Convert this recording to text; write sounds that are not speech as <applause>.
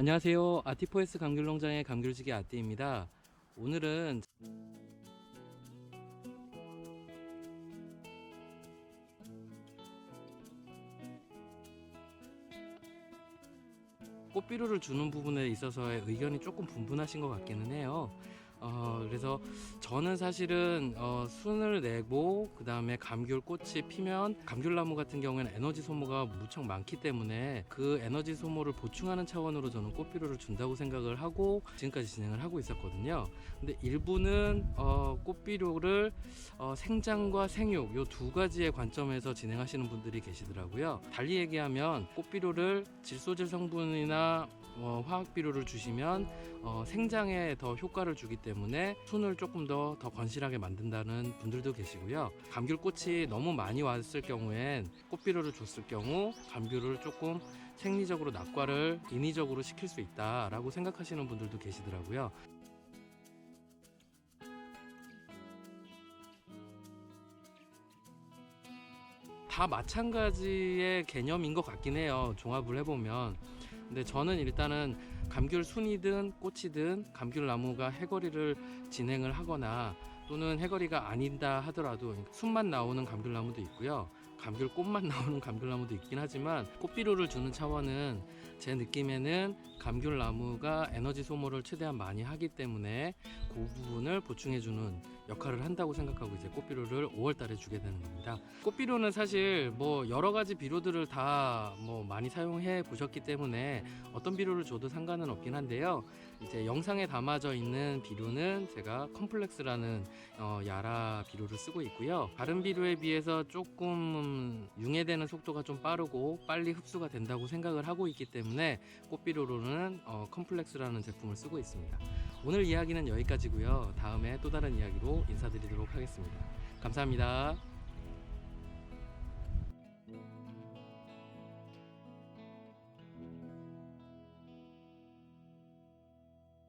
안녕하세요. 아티포에스 감귤농장의 감귤지기 아띠입니다. 오늘은 꽃비료를 주는 부분에 있어서의 의견이 조금 분분하신 것 같기는 해요. 어, 그래서 저는 사실은 어, 순을 내고 그 다음에 감귤 꽃이 피면 감귤나무 같은 경우에는 에너지 소모가 무척 많기 때문에 그 에너지 소모를 보충하는 차원으로 저는 꽃비료를 준다고 생각을 하고 지금까지 진행을 하고 있었거든요. 근데 일부는 어, 꽃비료를 어, 생장과 생육 요 두 가지의 관점에서 진행하시는 분들이 계시더라고요. 달리 얘기하면 꽃비료를 질소질 성분이나 어, 화학 비료를 주시면 어, 생장에 더 효과를 주기 때문에 순을 조금 더 더 건실하게 만든다는 분들도 계시고요. 감귤꽃이 너무 많이 왔을 경우엔 꽃비료를 줬을 경우 감귤을 조금 생리적으로 낙과를 인위적으로 시킬 수 있다라고 생각하시는 분들도 계시더라고요. 다 마찬가지의 개념인 것 같긴 해요. 종합을 해보면. 근데 저는 일단은 감귤 순이든 꽃이든 감귤 나무가 해거리를 진행을 하거나 또는 해거리가 아니다 하더라도 순만 나오는 감귤 나무도 있고요. 감귤 꽃만 <laughs> 나오는 감귤 나무도 있긴 하지만 꽃비료를 주는 차원은 제 느낌에는 감귤 나무가 에너지 소모를 최대한 많이 하기 때문에 그 부분을 보충해 주는 역할을 한다고 생각하고 이제 꽃비료를 5월 달에 주게 되는 겁니다. 꽃비료는 사실 뭐 여러 가지 비료들을 다 뭐 많이 사용해 보셨기 때문에 어떤 비료를 줘도 상관은 없긴 한데요. 이제 영상에 담아져 있는 비료는 제가 컴플렉스라는 어, 야라 비료를 쓰고 있고요. 다른 비료에 비해서 조금 융해되는 속도가 좀 빠르고 빨리 흡수가 된다고 생각을 하고 있기 때문에 꽃비료로는 어, 컴플렉스라는 제품을 쓰고 있습니다. 오늘 이야기는 여기까지고요. 다음에 또 다른 이야기로 인사드리도록 하겠습니다. 감사합니다.